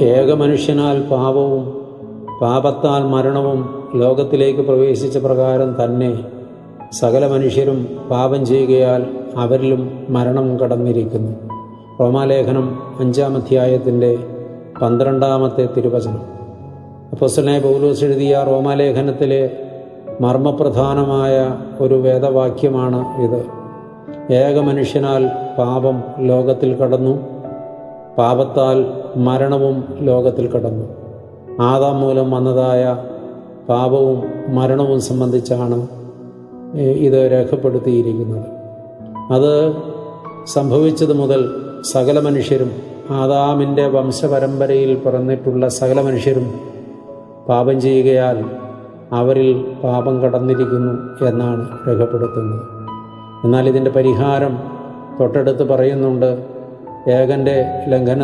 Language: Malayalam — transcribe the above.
ഏകമനുഷ്യനാൽ പാപവും പാപത്താൽ മരണവും ലോകത്തിലേക്ക് പ്രവേശിച്ച പ്രകാരം തന്നെ സകല മനുഷ്യരും പാപം ചെയ്യുകയാൽ അവരിലും മരണം കടന്നിരിക്കുന്നു. റോമാലേഖനം അഞ്ചാം അധ്യായത്തിന്റെ പന്ത്രണ്ടാമത്തെ തിരുവചനം. അപ്പോസ്തലനായ പൗലോസ് എഴുതിയ റോമാലേഖനത്തിലെ മർമ്മപ്രധാനമായ ഒരു വേദവാക്യമാണ് ഇത് ഏക മനുഷ്യനാൽ പാപം ലോകത്തിൽ കടന്നു. പാപത്താൽ മരണവും ലോകത്തിൽ കടന്നു. ആദാം മൂലം വന്നതായ പാപവും മരണവും സംബന്ധിച്ചാണ് ഇത് രേഖപ്പെടുത്തിയിരിക്കുന്നത്. അത് സംഭവിച്ചത് മുതൽ സകല മനുഷ്യരും ആദാമിന്റെ വംശപരമ്പരയിൽ പിറന്നിട്ടുള്ള സകല മനുഷ്യരും പാപം ചെയ്യുകയാൽ അവരിൽ പാപം കടന്നിരിക്കുന്നു എന്നാണ് രേഖപ്പെടുത്തുന്നത്. എന്നാൽ ഇതിന്റെ പരിഹാരം തൊട്ടടുത്ത് പറയുന്നുണ്ട് ഏകന്റെ ലംഘന